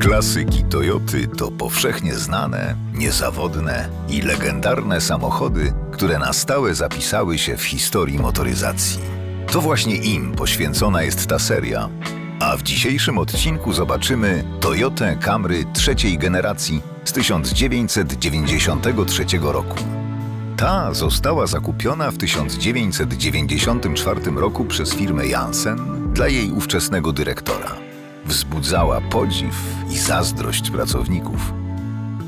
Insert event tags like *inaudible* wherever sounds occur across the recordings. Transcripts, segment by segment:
Klasyki Toyoty to powszechnie znane, niezawodne i legendarne samochody, które na stałe zapisały się w historii motoryzacji. To właśnie im poświęcona jest ta seria. A w dzisiejszym odcinku zobaczymy Toyotę Camry trzeciej generacji z 1993 roku. Ta została zakupiona w 1994 roku przez firmę Janssen dla jej ówczesnego dyrektora. Wzbudzała podziw i zazdrość pracowników.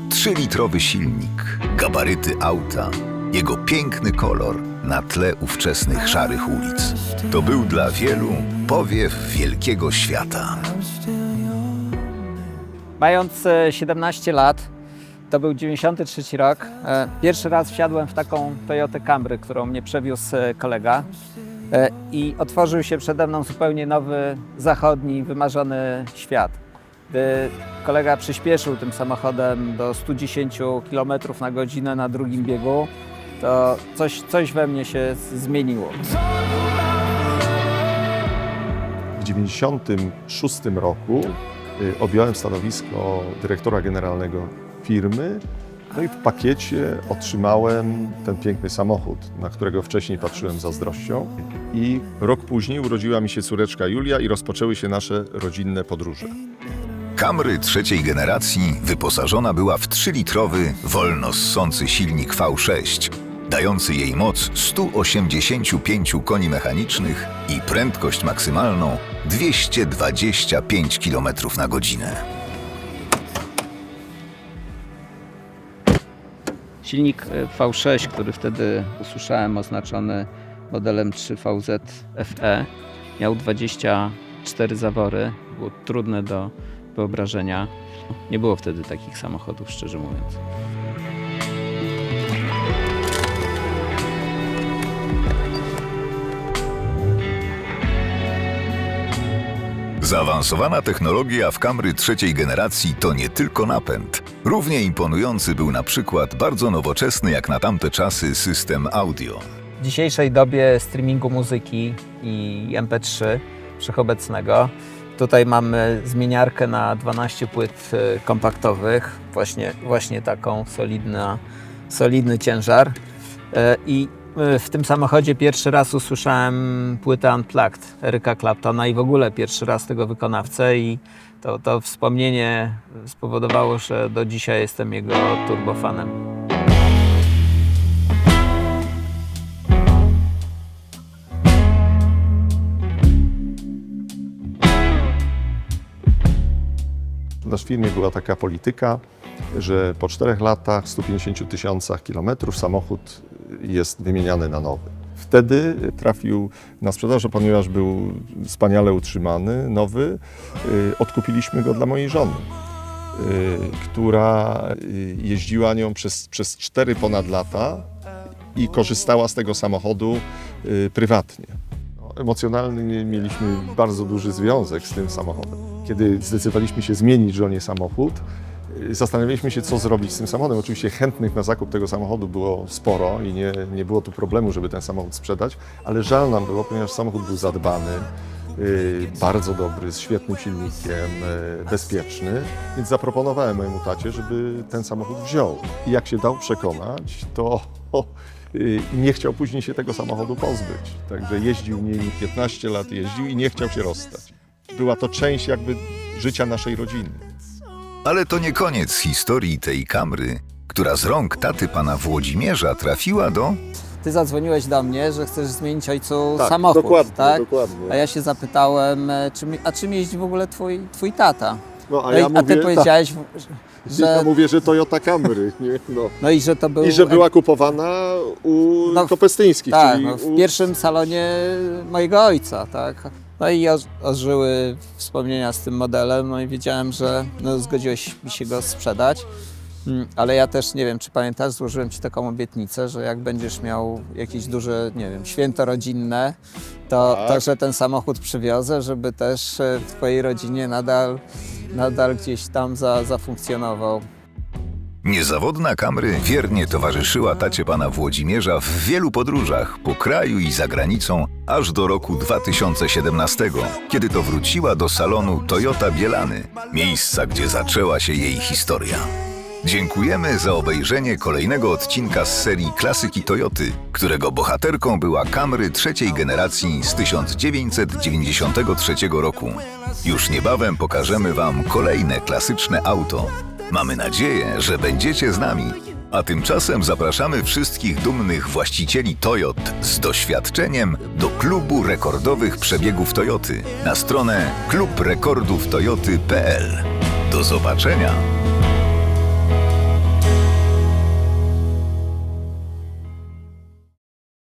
Trzylitrowy silnik, gabaryty auta, jego piękny kolor na tle ówczesnych szarych ulic. To był dla wielu powiew wielkiego świata. Mając e, 17 lat, to był 93 rok, e, pierwszy raz wsiadłem w taką Toyotę Camry, którą mnie przewiózł e, kolega e, i otworzył się przede mną zupełnie nowy, zachodni, wymarzony świat. Gdy kolega przyspieszył tym samochodem do 110 km na godzinę na drugim biegu, to coś, coś we mnie się zmieniło. W 1996 roku y, objąłem stanowisko dyrektora generalnego firmy. No i w pakiecie otrzymałem ten piękny samochód, na którego wcześniej patrzyłem zazdrością. I rok później urodziła mi się córeczka Julia i rozpoczęły się nasze rodzinne podróże. Camry trzeciej generacji wyposażona była w 3-litrowy, wolno ssący silnik V6, dający jej moc 185 koni mechanicznych i prędkość maksymalną 225 km na godzinę. Silnik e, V6, który wtedy usłyszałem oznaczony modelem 3VZ FE, miał 24 zawory. Było trudne do wyobrażenia. Nie było wtedy takich samochodów, szczerze mówiąc. Zaawansowana technologia w Camry trzeciej generacji to nie tylko napęd. Równie imponujący był na przykład bardzo nowoczesny jak na tamte czasy system audio. W dzisiejszej dobie streamingu muzyki i MP3 wszechobecnego, tutaj mamy zmieniarkę na 12 płyt e, kompaktowych, właśnie, właśnie taką solidna, solidny ciężar. E, I e, w tym samochodzie pierwszy raz usłyszałem płytę Unplugged Eryka Claptona i w ogóle pierwszy raz tego wykonawcę i to, to wspomnienie spowodowało, że do dzisiaj jestem jego turbofanem. W naszej firmie była taka polityka, że po czterech latach, 150 tysiącach kilometrów samochód jest wymieniany na nowy. Wtedy trafił na sprzedaż, ponieważ był wspaniale utrzymany, nowy, y, odkupiliśmy go dla mojej żony, y, która y, jeździła nią przez, przez 4 ponad lata i korzystała z tego samochodu prywatnie. No, Emocjonalnie mieliśmy bardzo duży związek z tym samochodem. Kiedy zdecydowaliśmy się zmienić żonie samochód, zastanawialiśmy się, co zrobić z tym samochodem. Oczywiście chętnych na zakup tego samochodu było sporo i nie, nie było tu problemu, żeby ten samochód sprzedać, ale żal nam było, ponieważ samochód był zadbany, y, bardzo dobry, z świetnym silnikiem, y, bezpieczny, więc zaproponowałem mojemu tacie, żeby ten samochód wziął. I jak się dał przekonać, to *laughs* y, nie chciał później się tego samochodu pozbyć. Także jeździł nim 15 lat, jeździł i nie chciał się rozstać. Była to część jakby życia naszej rodziny. Ale to nie koniec historii tej Camry, która z rąk taty pana Włodzimierza trafiła do Ty zadzwoniłeś do mnie, że chcesz zmienić ojcu Tak, samochód, dokładnie, tak? dokładnie. A ja się zapytałem, e, czym, a czym jeździ w ogóle twój, twój tata? No, a, No i, ja a mówię, ty powiedziałeś, tak, *laughs* że, ja mówię, że Toyota Camry. *laughs* Nie? No. no i że to był... I że była kupowana u No, Kopestyńskich, Tak, czyli no, w u... pierwszym salonie mojego ojca, tak? No i oż- ożyły wspomnienia z tym modelem, no i wiedziałem, że no, zgodziłeś mi się go sprzedać. Mm, Ale ja też nie wiem, czy pamiętasz, złożyłem Ci taką obietnicę, że jak będziesz miał jakieś duże, nie wiem, święto rodzinne, to, Tak. to że ten samochód przywiozę, żeby też e, w Twojej rodzinie nadal, nadal gdzieś tam za, zafunkcjonował. Niezawodna Camry wiernie towarzyszyła tacie pana Włodzimierza w wielu podróżach po kraju i za granicą, aż do roku 2017, kiedy to wróciła do salonu Toyota Bielany, miejsca, gdzie zaczęła się jej historia. Dziękujemy za obejrzenie kolejnego odcinka z serii Klasyki Toyoty, którego bohaterką była Camry trzeciej generacji z 1993 roku. Już niebawem pokażemy Wam kolejne klasyczne auto. Mamy nadzieję, że będziecie z nami. A tymczasem zapraszamy wszystkich dumnych właścicieli Toyot z doświadczeniem do klubu rekordowych przebiegów Toyoty na stronę klubrekordówtoyoty.pl. Do zobaczenia!